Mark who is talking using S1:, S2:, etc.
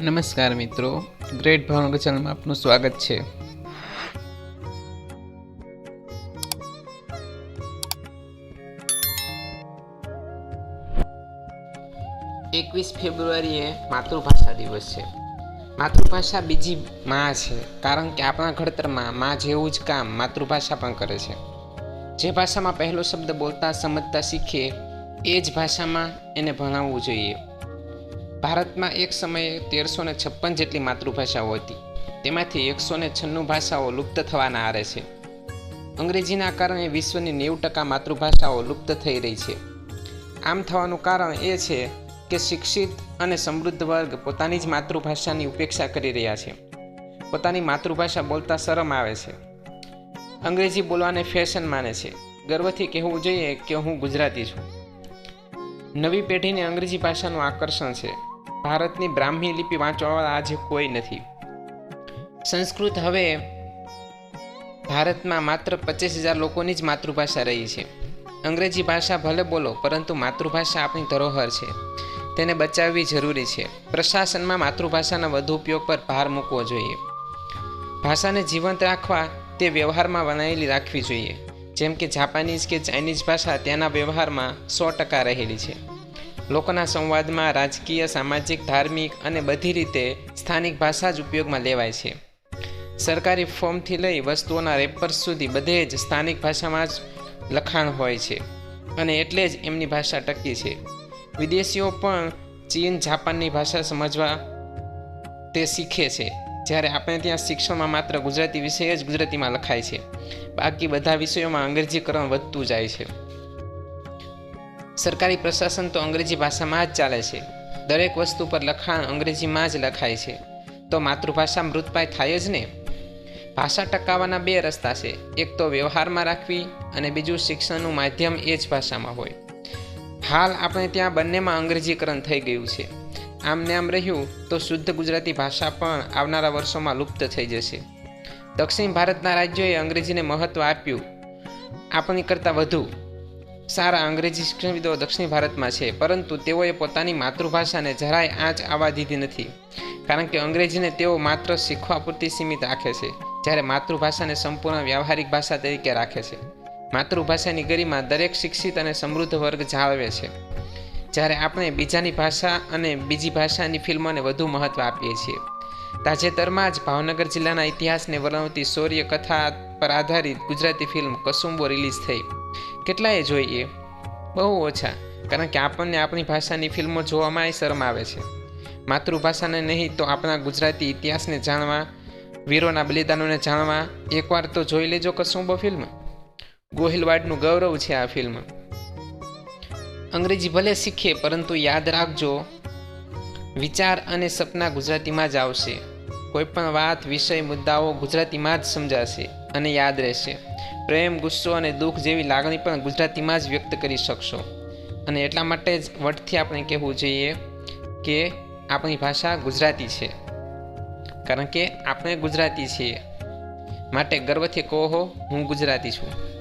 S1: નમસ્કાર મિત્રો. ગ્રેટ ભાવનગર ચેનલમાં આપનું સ્વાગત છે. એકવીસ ફેબ્રુઆરીએ માતૃભાષા દિવસ છે. માતૃભાષા બીજી માં છે, કારણ કે આપણા ઘડતરમાં માં જેવું જ કામ માતૃભાષા પણ કરે છે. જે ભાષામાં પહેલો શબ્દ બોલતા, સમજતા શીખીએ, એ જ ભાષામાં એને ભણાવવું જોઈએ. ભારતમાં એક સમયે તેરસો ને છપ્પન જેટલી માતૃભાષાઓ હતી. તેમાંથી એકસો ને છન્નું ભાષાઓ લુપ્ત થવાના આરે છે. અંગ્રેજીના કારણે વિશ્વની નેવું ટકા માતૃભાષાઓ લુપ્ત થઈ રહી છે. આમ થવાનું કારણ એ છે કે શિક્ષિત અને સમૃદ્ધ વર્ગ પોતાની જ માતૃભાષાની ઉપેક્ષા કરી રહ્યા છે. પોતાની માતૃભાષા બોલતા શરમ આવે છે. અંગ્રેજી બોલવાને ફેશન માને છે. ગર્વથી કહેવું જોઈએ કે હું ગુજરાતી છું. નવી પેઢીને અંગ્રેજી ભાષાનું આકર્ષણ છે. ભારતની બ્રાહ્મી લિપિ વાંચવાવાળા આજે કોઈ નથી. સંસ્કૃત હવે ભારતમાં માત્ર પચીસ હજાર લોકોની જ માતૃભાષા રહી છે. અંગ્રેજી ભાષા ભલે બોલો, પરંતુ માતૃભાષા આપણી ધરોહર છે. તેને બચાવવી જરૂરી છે. પ્રશાસનમાં માતૃભાષાના વધુ ઉપયોગ પર ભાર મૂકવો જોઈએ. ભાષાને જીવંત રાખવા તે વ્યવહારમાં વણાયેલી રાખવી જોઈએ. જેમ કે જાપાનીઝ કે ચાઇનીઝ ભાષા ત્યાંના વ્યવહારમાં સો ટકા રહેલી છે. લોકોના સંવાદમાં રાજકીય, સામાજિક, ધાર્મિક અને બધી રીતે સ્થાનિક ભાષા જ ઉપયોગમાં લેવાય છે. સરકારી ફોર્મથી લઈ વસ્તુઓના રેપર્સ સુધી બધે જ સ્થાનિક ભાષામાં જ લખાણ હોય છે અને એટલે જ એમની ભાષા ટકી છે. વિદેશીઓ પણ ચીન, જાપાનની ભાષા સમજવા તે શીખે છે. જ્યારે આપણે ત્યાં શિક્ષણમાં માત્ર ગુજરાતી વિષય જ ગુજરાતીમાં લખાય છે. બાકી બધા વિષયોમાં અંગ્રેજીકરણ વધતું જાય છે. સરકારી પ્રશાસન તો અંગ્રેજી ભાષામાં જ ચાલે છે. દરેક વસ્તુ પર લખાણ અંગ્રેજીમાં જ લખાય છે. તો માતૃભાષા મૃતપાય થાય જ ને? ભાષા ટકાવવાના બે રસ્તા છે. એક તો વ્યવહારમાં રાખવી અને બીજું શિક્ષણનું માધ્યમ એ જ ભાષામાં હોય. હાલ આપણે ત્યાં બંનેમાં અંગ્રેજીકરણ થઈ ગયું છે. આમ ને આમ રહ્યું તો શુદ્ધ ગુજરાતી ભાષા પણ આવનારા વર્ષોમાં લુપ્ત થઈ જશે. દક્ષિણ ભારતના રાજ્યોએ અંગ્રેજીને મહત્ત્વ આપ્યું. આપણી કરતાં વધુ. સારા અંગ્રેજી શિક્ષણવિદો દક્ષિણ ભારતમાં છે, પરંતુ તેઓએ પોતાની માતૃભાષાને જરાય આંચ આવવા દીધી નથી. કારણ કે અંગ્રેજીને તેઓ માત્ર શીખવા પૂરતી સીમિત રાખે છે, જ્યારે માતૃભાષાને સંપૂર્ણ વ્યવહારિક ભાષા તરીકે રાખે છે. માતૃભાષાની ગરિમા દરેક શિક્ષિત અને સમૃદ્ધ વર્ગ જાળવે છે. જ્યારે આપણે બીજાની ભાષા અને બીજી ભાષાની ફિલ્મોને વધુ મહત્ત્વ આપીએ છીએ. તાજેતરમાં જ ભાવનગર જિલ્લાના ઇતિહાસને વર્ણવતી શૌર્ય કથા પર આધારિત ગુજરાતી ફિલ્મ કસુંબો રિલીઝ થઈ. કેટલાએ જોઈએ? બહુ ઓછા, કારણ કે આપણને આપણી ભાષાની ફિલ્મો જોવામાં શરમ આવે છે. માતૃભાષાને નહીં તો આપણા ગુજરાતી ઇતિહાસને જાણવા, વીરોના બલિદાનોને જાણવા, એકવાર તો જોઈ લેજો કસુંબો ફિલ્મ. ગોહિલવાડનું ગૌરવ છે આ ફિલ્મ. અંગ્રેજી ભલે શીખીએ પરંતુ યાદ રાખજો, વિચાર અને સપના ગુજરાતીમાં જ આવશે. કોઈ પણ વાત, વિષય, મુદ્દાઓ ગુજરાતીમાં જ સમજાશે અને યાદ રહેશે. પ્રેમ, ગુસ્સો અને દુઃખ જેવી લાગણી પણ ગુજરાતીમાં જ વ્યક્ત કરી શકશો. અને એટલા માટે જ વટથી આપણે કહેવું જોઈએ કે આપણી ભાષા ગુજરાતી છે. કારણ કે આપણે ગુજરાતી છીએ. માટે ગર્વથી કહો, હું ગુજરાતી છું.